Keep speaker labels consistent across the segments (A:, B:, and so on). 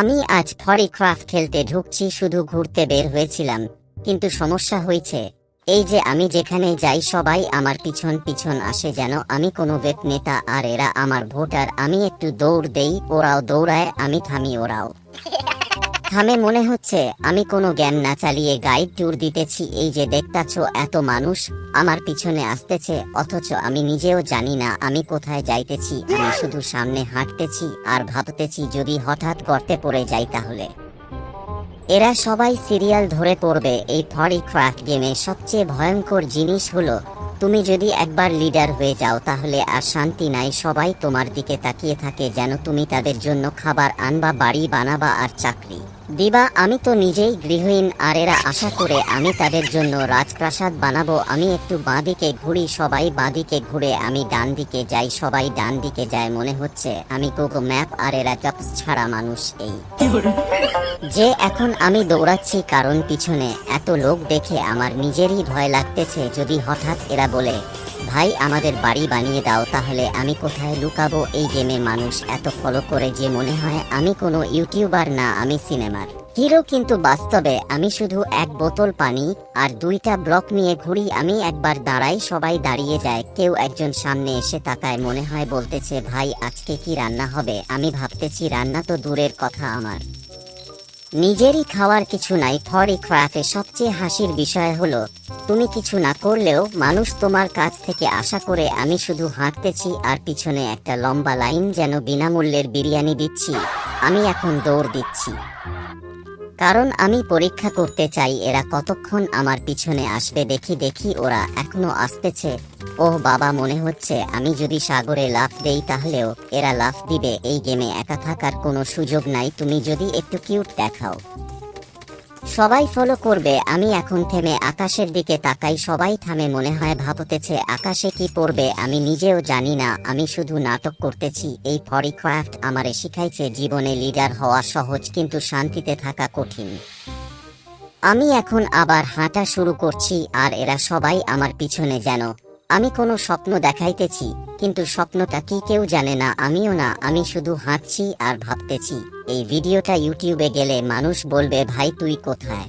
A: আমি আজ থরি ক্রাফট খেলতে ঢুকছি, শুধু ঘুরতে বের হয়েছিলাম। কিন্তু সমস্যা হয়েছে। এই যে আমি যেখানে যাই, সবাই আমার পিছন পিছন আসে যেন আমি কোনো বেত নেতা আর এরা আমার ভোটার, আমি একটু দৌড় দেই, ওরাও দৌড়ায়, আমি থামি ওরাও। থামে মনে হচ্ছে, আমি কোনো জ্ঞান না চালিয়ে গাইড ট্যুর দিতেছি, এই যে দেখতাছ এত মানুষ, আমার পিছনে আসতেছে, অথচ আমি নিজেও জানি না আমি কোথায় যাইতেছি, আমি শুধু সামনে হাঁটতেছি আর ভাবতেছি যদি হঠাৎ গর্তে পড়ে যাই তাহলে। এরা সবাই সিরিয়াল ধরে পড়বে, এই ফরি ক্রাফট গেমে সবচেয়ে ভয়ঙ্কর জিনিস হলো তুমি যদি একবার লিডার হয়ে যাও, তাহলে আর শান্তি নাই। সবাই তোমার দিকে তাকিয়ে থাকে যেন তুমি তাদের জন্য খাবার আনবা, বাড়ি বানাবা আর চাকরি। দিবা, আমি তো নিজেই গৃহহীন, আর এরা আশা করে আমি তাদের জন্য রাজপ্রাসাদ বানাবো। আমি একটু বাঁদিকে ঘুরি, সবাই বাঁদিকে ঘুরে, আমি ডান দিকে যাই, সবাই ডান দিকে যায় মনে হচ্ছে। আমি গুগল ম্যাপ আর এরা কাপস ছাড়া মানুষ এই। যে এখন আমি দৌড়াচ্ছি কারণ পিছনে, এত লোক দেখে আমার নিজেরই ভয় লাগতেছে, যদি হঠাৎ এরা বলে ভাই, আমাদের বাড়ি বানিয়ে দাও, তাহলে আমি কোথায় লুকাবো এই গেমে মানুষ? এত ফলো করে যে মনে হয় আমি কোনো ইউটিউবার না, আমি সিনেমার। হিরো কিন্তু বাস্তবে, আমি শুধু এক বোতল পানি আর দুইটা ব্লক নিয়ে ঘুরি, আমি একবার দাঁড়াই, সবাই দাঁড়িয়ে যায়, কেউ একজন সামনে এসে তাকায়, মনে হয় বলতেছে, ভাই, আজকে কি রান্না হবে? আমি ভাবতেছি, রান্না তো দূরের কথা আমার। নিজেরই খাওয়ার কিছু নাই ফরি ক্রাফে সবচেয়ে হাসির বিষয় হলো, তুমি কিছু না করলেও মানুষ তোমার কাছ থেকে আশা করে আমি শুধু হাঁটতেছি আর পিছনে একটা লম্বা লাইন যেন বিনামূল্যের বিরিয়ানি দিচ্ছি, আমি এখন দৌড় দিচ্ছি। কারণ আমি পরীক্ষা করতে চাই, এরা কতক্ষণ আমার পিছনে আসবে দেখি দেখি ওরা এখনও আসতেছে। ও বাবা, মনে হচ্ছে আমি যদি সাগরে লাফ দেই তাহলেও এরা লাফ দিবে, এই গেমে একা থাকার কোনো সুযোগ নাই, তুমি যদি একটু কিউট দেখাও। সবাই ফলো করবে, আমি এখন থেমে আকাশের দিকে তাকাই, সবাই থামে মনে হয় ভাবতেছে আকাশে কি পড়বে, আমি নিজেও জানি না, আমি শুধু নাটক করতেছি, এই ফরি ক্রাফট আমারে শিখাইছে জীবনে লিডার হওয়া সহজ, কিন্তু শান্তিতে থাকা কঠিন। আমি এখন আবার হাঁটা শুরু করছি, আর এরা সবাই আমার পিছনে যেন আমি কোনো স্বপ্ন দেখাইতেছি, কিন্তু স্বপ্নটা কি কেউ জানে না, আমিও না, আমি শুধু হাঁটছি আর ভাবতেছি। এই ভিডিওটা ইউটিউবে গেলে মানুষ বলবে, ভাই, তুই কোথায়?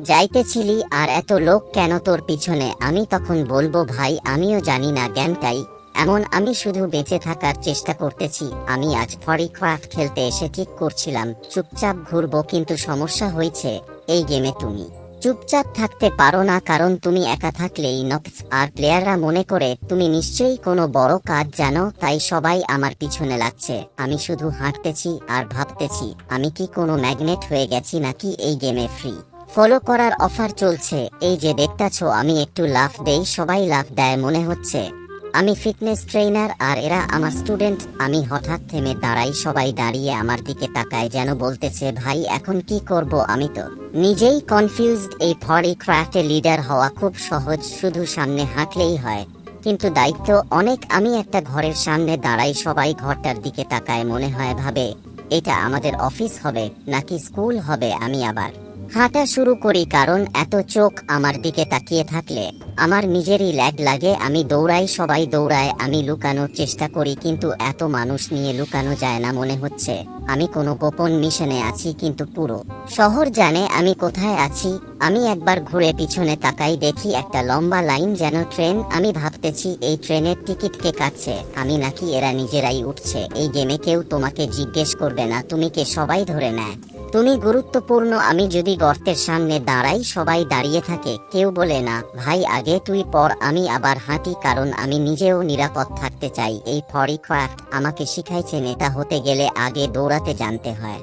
A: যাইতেছিলি, আর এত লোক কেন তোর পিছনে? আমি তখন বলব, ভাই, আমিও জানি না জ্ঞানটাই। এমন আমি শুধু বেঁচে থাকার চেষ্টা করতেছি। আমি আজ ফরি ক্রাফট খেলতে এসে ঠিক করছিলাম। চুপচাপ ঘুরবো, কিন্তু সমস্যা হয়েছে। এই গেমে তুমি চুপচাপ থাকতে পারো না কারণ তুমি একা থাকলেই নক্স। আর প্লেয়াররা মনে করে, তুমি নিশ্চয়ই কোনো বড় কাজ জানো, তাই সবাই আমার পিছনে লাগছে। আমি শুধু হাঁটতেছি আর ভাবতেছি, আমি কি কোনো ম্যাগনেট হয়ে গেছি নাকি এই গেমে ফ্রি? ফলো করার অফার চলছে। এই যে দেখতেছ, আমি একটু লাফ দেই, সবাই লাফ দেয়, মনে হচ্ছে। আমি ফিটনেস ট্রেনার আর এরা আমার স্টুডেন্ট। আমি হঠাৎ থেমে দাঁড়াই, সবাই দাঁড়িয়ে আমার দিকে তাকায় যেন বলতেছে, ভাই, এখন কি করব আমি তো? নিজেই কনফিউজড এই ফরি ক্রাফটে লিডার হওয়া খুব সহজ, শুধু সামনে হাঁটলেই হয়। কিন্তু দায়িত্ব অনেক, আমি একটা ঘরের সামনে দাঁড়াই, সবাই ঘরটার দিকে তাকায়, মনে হয়, ভাবে, এটা আমাদের অফিস হবে, নাকি স্কুল হবে? আমি আবার হাঁটা শুরু করি কারণ এত চোখ আমার দিকে তাকিয়ে থাকলে। আমার নিজেরই ল্যাগ লাগে, আমি দৌড়াই, সবাই দৌড়ায়, আমি লুকানোর চেষ্টা করি কিন্তু এত মানুষ নিয়ে লুকানো যায় না মনে হচ্ছে। আমি কোনো গোপন মিশনে আছি কিন্তু পুরো শহর জানে আমি কোথায় আছি। আমি একবার ঘুরে পিছনে তাকাই দেখি একটা লম্বা লাইন যেন ট্রেন। আমি ভাবতেছি, এই ট্রেনের টিকিট কে কাটছে? আমি নাকি এরা নিজেরাই উঠছে। এই গেমে কেউ তোমাকে জিজ্ঞেস করবে না, তুমি কে সবাই ধরে নেয়। তুমি গুরুত্বপূর্ণ, আমি যদি গর্তের সামনে দাঁড়াই, সবাই দাঁড়িয়ে থাকে। কেউ বলে না, ভাই, আগে তুই পর, আমি আবার হাঁটি, কারণ আমি নিজেও নিরাপদ থাকতে চাই। এই ফরি ক্রাফট আমাকে শিখাইছে নেতা হতে গেলে আগে দৌড়াতে জানতে হয়।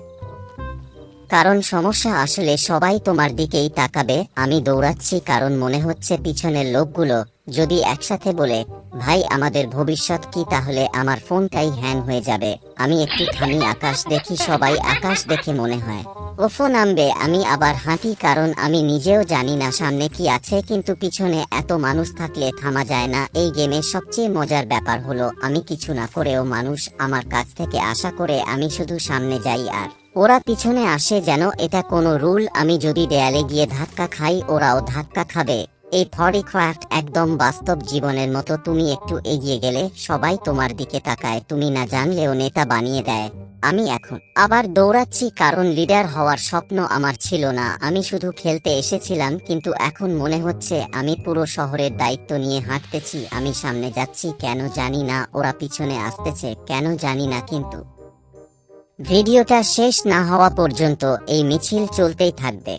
A: কারণ সমস্যা আসলে সবাই তোমার দিকেই তাকাবে। আমি দৌড়াচ্ছি, কারণ মনে হচ্ছে পিছনের লোকগুলো যদি একসাথে বলে ভাই, আমাদের ভবিষ্যৎ কি তাহলে? আমার ফোনটাই হ্যাং হয়ে যাবে। আমি একটু থামি আকাশ দেখি, সবাই আকাশ দেখে মনে হয়। ওফো নামবে আমি আবার হাঁটি, কারণ আমি নিজেও জানি না সামনে কি আছে, কিন্তু পিছনে এত মানুষ থাকলে থামা যায় না। এই গেমের সবচেয়ে মজার ব্যাপার হলো, আমি কিছু না করেও মানুষ আমার কাছ থেকে আশা করে আমি শুধু সামনে যাই আর। ওরা পিছনে আসে যেন, এটা কোনো রুল। আমি যদি দেয়ালে গিয়ে ধাক্কা খাই, ওরাও ধাক্কা খাবে। এই ফরিক্রাফট একদম বাস্তব জীবনের মতো, তুমি একটু এগিয়ে গেলে সবাই তোমার দিকে তাকায়, তুমি না জানলেও নেতা বানিয়ে দেয়। আমি এখন আবার দৌড়াচ্ছি কারণ লিডার হওয়ার স্বপ্ন আমার ছিল না। আমি শুধু খেলতে এসেছিলাম, কিন্তু এখন মনে হচ্ছে আমি পুরো শহরের দায়িত্ব নিয়ে হাঁটতেছি। আমি সামনে যাচ্ছি, কেন জানি না, ওরা পিছনে আসতেছে, কেন জানি না কিন্তু। ভিডিওটা শেষ না হওয়া পর্যন্ত এই মিছিল চলতেই থাকবে।